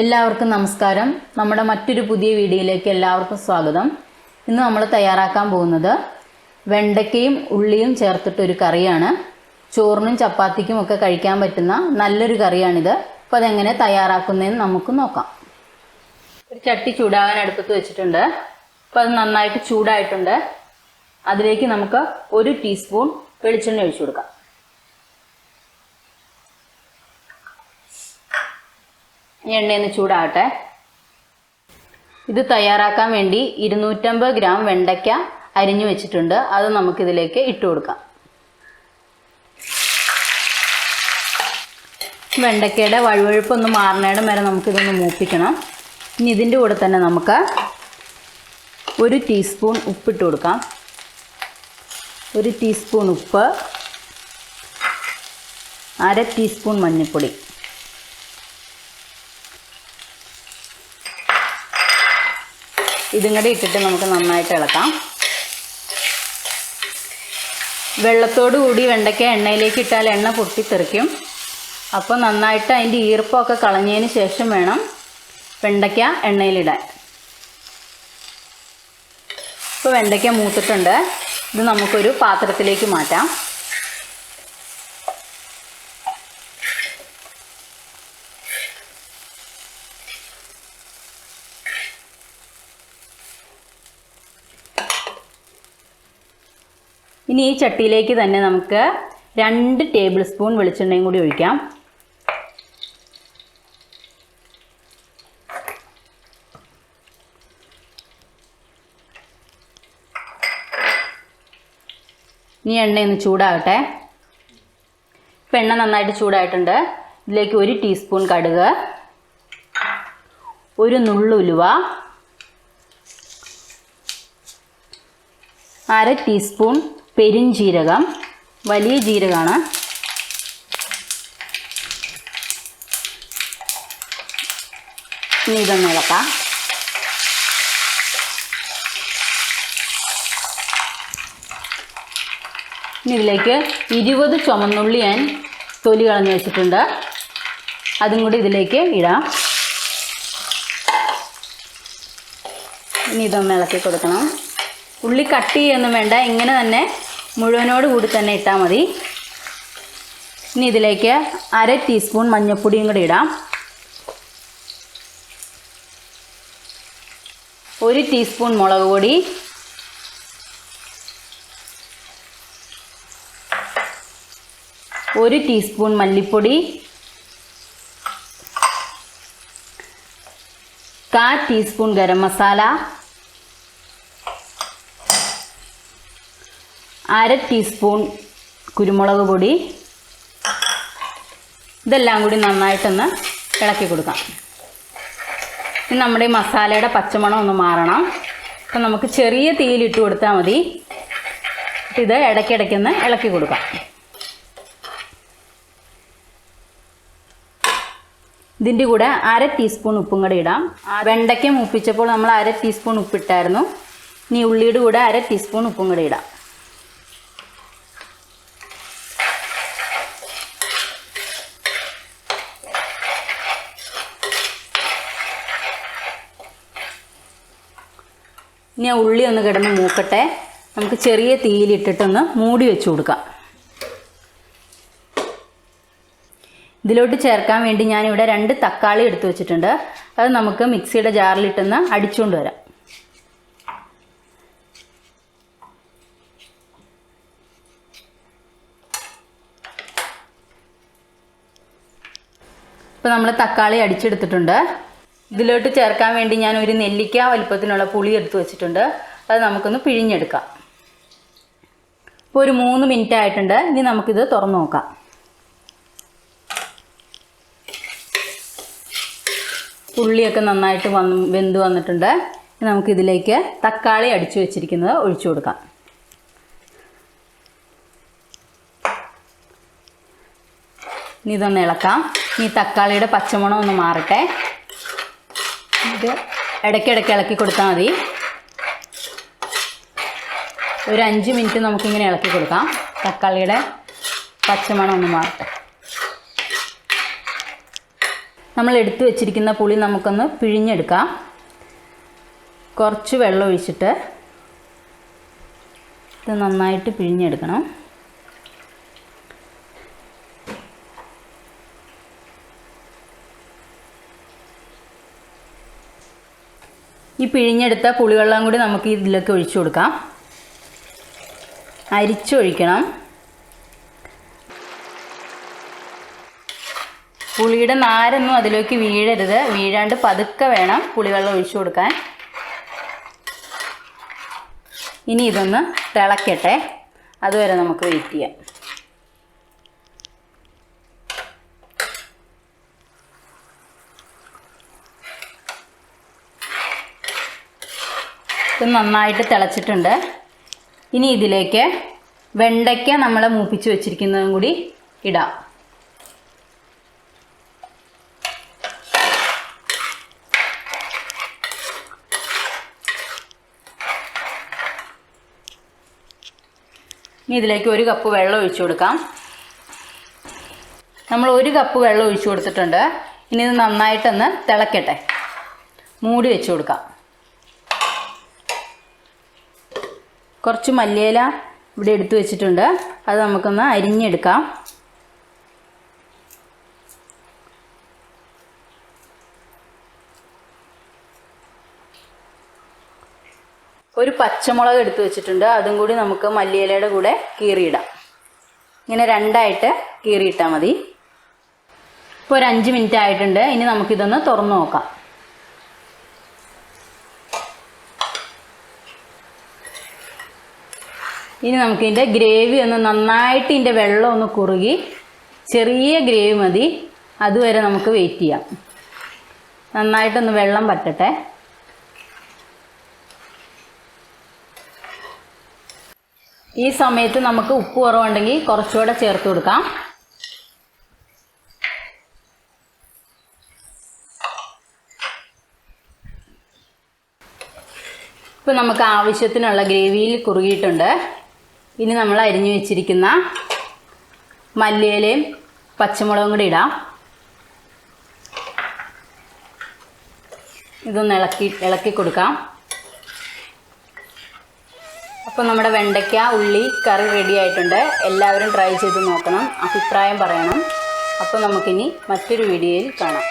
എല്ലാവർക്കും നമസ്കാരം. നമ്മുടെ മറ്റൊരു പുതിയ വീഡിയോയിലേക്ക് എല്ലാവർക്കും സ്വാഗതം. ഇന്ന് നമ്മൾ തയ്യാറാക്കാൻ പോകുന്നത് വെണ്ടയ്ക്കയും ഉള്ളിയും ചേർത്തിട്ടൊരു കറിയാണ്. ചോറിനും ചപ്പാത്തിക്കും ഒക്കെ കഴിക്കാൻ പറ്റുന്ന നല്ലൊരു കറിയാണിത്. അപ്പോൾ അതെങ്ങനെ തയ്യാറാക്കുന്നതെന്ന് നമുക്ക് നോക്കാം. ഒരു ചട്ടി ചൂടാകാൻ അടുപ്പത്ത് വെച്ചിട്ടുണ്ട്. അപ്പോൾ അത് നന്നായിട്ട് ചൂടായിട്ടുണ്ട്. അതിലേക്ക് നമുക്ക് ഒരു ടീസ്പൂൺ വെളിച്ചെണ്ണ ഒഴിച്ചു കൊടുക്കാം. എണ്ണയൊന്ന് ചൂടാകട്ടെ. ഇത് തയ്യാറാക്കാൻ വേണ്ടി ഇരുന്നൂറ്റമ്പത് ഗ്രാം വെണ്ടയ്ക്ക അരിഞ്ഞു വെച്ചിട്ടുണ്ട്. അത് നമുക്കിതിലേക്ക് ഇട്ട് കൊടുക്കാം. വെണ്ടയ്ക്കയുടെ വഴുവഴുപ്പൊന്ന് മാറുന്നയിടം വരെ നമുക്കിതൊന്ന് മൂപ്പിക്കണം. ഇനി ഇതിന്റെ കൂടെ തന്നെ നമുക്ക് ഒരു ടീസ്പൂൺ ഉപ്പിട്ട് കൊടുക്കാം. ഒരു ടീസ്പൂൺ ഉപ്പ്. അര ടീസ്പൂൺ മഞ്ഞൾപ്പൊടി. ഇതും കൂടി ഇട്ടിട്ട് നമുക്ക് നന്നായിട്ട് ഇളക്കാം. വെള്ളത്തോടു കൂടി വെണ്ടയ്ക്ക എണ്ണയിലേക്ക് ഇട്ടാൽ എണ്ണ പൊട്ടിത്തെറിക്കും. അപ്പോൾ നന്നായിട്ട് അതിന്റെ ഈർപ്പമൊക്കെ കളഞ്ഞതിന് ശേഷം വേണം വെണ്ടയ്ക്ക എണ്ണയിലിടാൻ. ഇപ്പോൾ വെണ്ടയ്ക്ക മൂത്തിട്ടുണ്ട്. ഇത് നമുക്കൊരു പാത്രത്തിലേക്ക് മാറ്റാം. ഇനി ഈ ചട്ടിയിലേക്ക് തന്നെ നമുക്ക് രണ്ട് ടേബിൾ സ്പൂൺ വെളിച്ചെണ്ണയും കൂടി ഒഴിക്കാം. ഇനി എണ്ണയൊന്ന് ചൂടാകട്ടെ. ഇപ്പം എണ്ണ നന്നായിട്ട് ചൂടായിട്ടുണ്ട്. ഇതിലേക്ക് ഒരു ടീസ്പൂൺ കടുക് ഒരു നുള്ളുലുവ അര ടീസ്പൂൺ പെരിഞ്ജീരകം വലിയ ജീരകമാണ്. ഇനി ഇതൊന്ന് ഇളക്കാം. ഇനി ഇതിലേക്ക് ഇരുപത് ചുമന്നുള്ളി ഞാൻ തൊലി കളഞ്ഞ് വെച്ചിട്ടുണ്ട്. അതും കൂടി ഇതിലേക്ക് ഇടാം. ഇനി ഇതൊന്ന് ഇളക്കി കൊടുക്കണം. ഉള്ളി കട്ട് ചെയ്യൊന്നും വേണ്ട ഇങ്ങനെ തന്നെ മുഴുവനോട് കൂടി തന്നെ ഇട്ടാൽ മതി. ഇനി ഇതിലേക്ക് അര ടീസ്പൂൺ മഞ്ഞൾപ്പൊടിയും കൂടി ഇടാം. ഒരു ടീസ്പൂൺ മുളക് പൊടി. ഒരു ടീസ്പൂൺ മല്ലിപ്പൊടി. കാ ടീസ്പൂൺ ഗരം മസാല. അര ടീസ്പൂൺ കുരുമുളക് പൊടി. ഇതെല്ലാം കൂടി നന്നായിട്ടൊന്ന് ഇളക്കി കൊടുക്കാം. ഇനി നമ്മുടെ ഈ മസാലയുടെ പച്ചമണം ഒന്ന് മാറണം. അപ്പം നമുക്ക് ചെറിയ തീയിലിട്ട് കൊടുത്താൽ മതി. ഇത് ഇടയ്ക്കിടയ്ക്കൊന്ന് ഇളക്കി കൊടുക്കാം. ഇതിന്റെ കൂടെ അര ടീസ്പൂൺ ഉപ്പും കൂടെ ഇടാം. വെണ്ടയ്ക്ക മൂപ്പിച്ചപ്പോൾ നമ്മൾ അര ടീസ്പൂൺ ഉപ്പിട്ടായിരുന്നു. ഇനി ഉള്ളിയുടെ കൂടെ അര ടീസ്പൂൺ ഉപ്പും കൂടെ ഇടാം. ഇനി ആ ഉള്ളി ഒന്ന് കിടന്ന് മൂക്കട്ടെ. നമുക്ക് ചെറിയ തീയിലിട്ടിട്ടൊന്ന് മൂടി വെച്ച് കൊടുക്കാം. ഇതിലോട്ട് ചേർക്കാൻ വേണ്ടി ഞാനിവിടെ രണ്ട് തക്കാളി എടുത്തു വെച്ചിട്ടുണ്ട്. അത് നമുക്ക് മിക്സിയുടെ ജാറിലിട്ടൊന്ന് അടിച്ചുകൊണ്ട് വരാം. ഇപ്പോൾ നമ്മൾ തക്കാളി അടിച്ചെടുത്തിട്ടുണ്ട്. ഇതിലോട്ട് ചേർക്കാൻ വേണ്ടി ഞാൻ ഒരു നെല്ലിക്ക വലുപ്പത്തിനുള്ള പുളി എടുത്തു വെച്ചിട്ടുണ്ട്. അത് നമുക്കൊന്ന് പിഴിഞ്ഞെടുക്കാം. ഇപ്പോൾ ഒരു മൂന്ന് മിനിറ്റ് ആയിട്ടുണ്ട്. ഇനി നമുക്കിത് തുറന്നു നോക്കാം. ഉള്ളിയൊക്കെ നന്നായിട്ട് വന്ന് വെന്ത് വന്നിട്ടുണ്ട്. നമുക്കിതിലേക്ക് തക്കാളി അടിച്ചു വെച്ചിരിക്കുന്നത് ഒഴിച്ചു കൊടുക്കാം. ഇനി ഇതൊന്ന് ഇളക്കാം. ഈ തക്കാളിയുടെ പച്ചമണം ഒന്ന് മാറട്ടെ. ഇത് ഇടയ്ക്കിടയ്ക്ക് ഇളക്കി കൊടുത്താൽ മതി. ഒരു അഞ്ച് മിനിറ്റ് നമുക്കിങ്ങനെ ഇളക്കി കൊടുക്കാം. തക്കാളിയുടെ പച്ചമണം ഒന്ന് മാറട്ടെ നമ്മൾ എടുത്തു വെച്ചിരിക്കുന്ന പുളി നമുക്കൊന്ന് പിഴിഞ്ഞെടുക്കാം. കുറച്ച് വെള്ളം ഒഴിച്ചിട്ട് ഇത് നന്നായിട്ട് പിഴിഞ്ഞെടുക്കണം. ഈ പിഴിഞ്ഞെടുത്ത പുളിവെള്ളം കൂടി നമുക്ക് ഇതിലേക്ക് ഒഴിച്ചു കൊടുക്കാം. അരിച്ചൊഴിക്കണം. പുളിയുടെ നാരൊന്നും അതിലേക്ക് വീഴരുത്. വീഴാണ്ട് പതുക്കെ വേണം പുളിവെള്ളം ഒഴിച്ചു കൊടുക്കാൻ. ഇനി ഇതൊന്ന് തിളക്കട്ടെ. അതുവരെ നമുക്ക് വെയിറ്റ് ചെയ്യാം. ഇത് നന്നായിട്ട് തിളച്ചിട്ടുണ്ട്. ഇനി ഇതിലേക്ക് വെണ്ടയ്ക്ക നമ്മൾ മൂപ്പിച്ച് വെച്ചിരിക്കുന്നതും കൂടി ഇടാം. ഇനി ഇതിലേക്ക് ഒരു കപ്പ് വെള്ളം ഒഴിച്ചു കൊടുക്കാം. നമ്മൾ ഒരു കപ്പ് വെള്ളം ഒഴിച്ചു കൊടുത്തിട്ടുണ്ട്. ഇനി ഇത് നന്നായിട്ടൊന്ന് തിളക്കട്ടെ. മൂടി വെച്ച് കൊടുക്കാം. കുറച്ച് മല്ലിയില ഇവിടെ എടുത്തു വെച്ചിട്ടുണ്ട്. അത് നമുക്കൊന്ന് അരിഞ്ഞെടുക്കാം. ഒരു പച്ചമുളക് എടുത്തു വെച്ചിട്ടുണ്ട്. അതും കൂടി നമുക്ക് മല്ലിയിലയുടെ കൂടെ കീറിയിടാം. ഇങ്ങനെ രണ്ടായിട്ട് കീറിയിട്ടാൽ മതി. ഇപ്പോൾ ഒരു അഞ്ച് മിനിറ്റ് ആയിട്ടുണ്ട്. ഇനി നമുക്കിതൊന്ന് തുറന്നു നോക്കാം. ഇനി നമുക്ക് നമുക്കിതിന്റെ ഗ്രേവി ഒന്ന് നന്നായിട്ട് ഇതിന്റെ വെള്ളം ഒന്ന് കുറുകി ചെറിയ ഗ്രേവി മതി. അതുവരെ നമുക്ക് വെയിറ്റ് ചെയ്യാം. നന്നായിട്ടൊന്ന് വെള്ളം പറ്റട്ടെ. ഈ സമയത്ത് നമുക്ക് ഉപ്പ് കുറവുണ്ടെങ്കിൽ കുറച്ചുകൂടെ ചേർത്ത് കൊടുക്കാം. ഇപ്പം നമുക്ക് ആവശ്യത്തിനുള്ള ഗ്രേവിയിൽ കുറുകിയിട്ടുണ്ട്. ഇനി നമ്മൾ അരിഞ്ഞു വെച്ചിരിക്കുന്ന മല്ലിയിലയും പച്ചമുളകും കൂടി ഇടാം. ഇതൊന്ന് ഇളക്കി ഇളക്കി കൊടുക്കാം. അപ്പോൾ നമ്മുടെ വെണ്ടയ്ക്ക ഉള്ളി കറി റെഡി ആയിട്ടുണ്ട്. എല്ലാവരും ട്രൈ ചെയ്ത് നോക്കണം. അഭിപ്രായം പറയണം. അപ്പോൾ നമുക്കിനി മറ്റൊരു വീഡിയോയിൽ കാണാം.